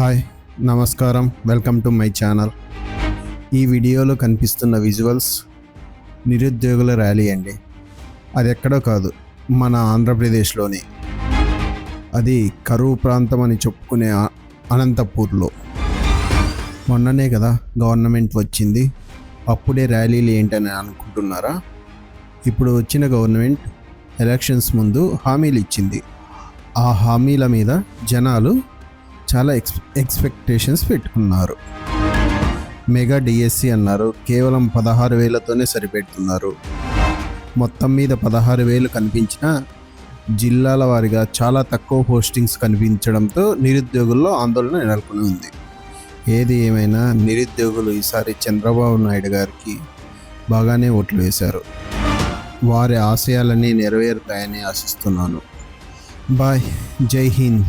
Hi నమస్కారం. Welcome to my channel. ఈ వీడియోలో కనిపిస్తున్న విజువల్స్ నిరుద్యోగుల ర్యాలీ అండి. అది ఎక్కడో కాదు మన ఆంధ్రప్రదేశ్లోనే. అది కరువు ప్రాంతం అని చెప్పుకునే అనంతపూర్లో. మొన్ననే కదా గవర్నమెంట్ వచ్చింది. అప్పుడే ర్యాలీలు ఏంటని అనుకుంటున్నారా? ఇప్పుడు వచ్చిన గవర్నమెంట్ ఎలక్షన్స్ ముందు హామీలు ఇచ్చింది. ఆ హామీల మీద జనాలు చాలా ఎక్స్ ఎక్స్పెక్టేషన్స్ పెట్టుకున్నారు. మెగా డిఎస్సి అన్నారు కేవలం పదహారు వేలతోనే సరిపెడుతున్నారు. మొత్తం మీద పదహారు వేలు కనిపించిన జిల్లాల వారీగా చాలా తక్కువ పోస్టింగ్స్ కనిపించడంతో నిరుద్యోగుల్లో ఆందోళన నెలకొని ఉంది. ఏది ఏమైనా నిరుద్యోగులు ఈసారి చంద్రబాబు నాయుడు గారికి బాగానే ఓట్లు వేశారు. వారి ఆశయాలన్నీ నెరవేరుతాయని ఆశిస్తున్నాను. బాయ్ జై హింద్.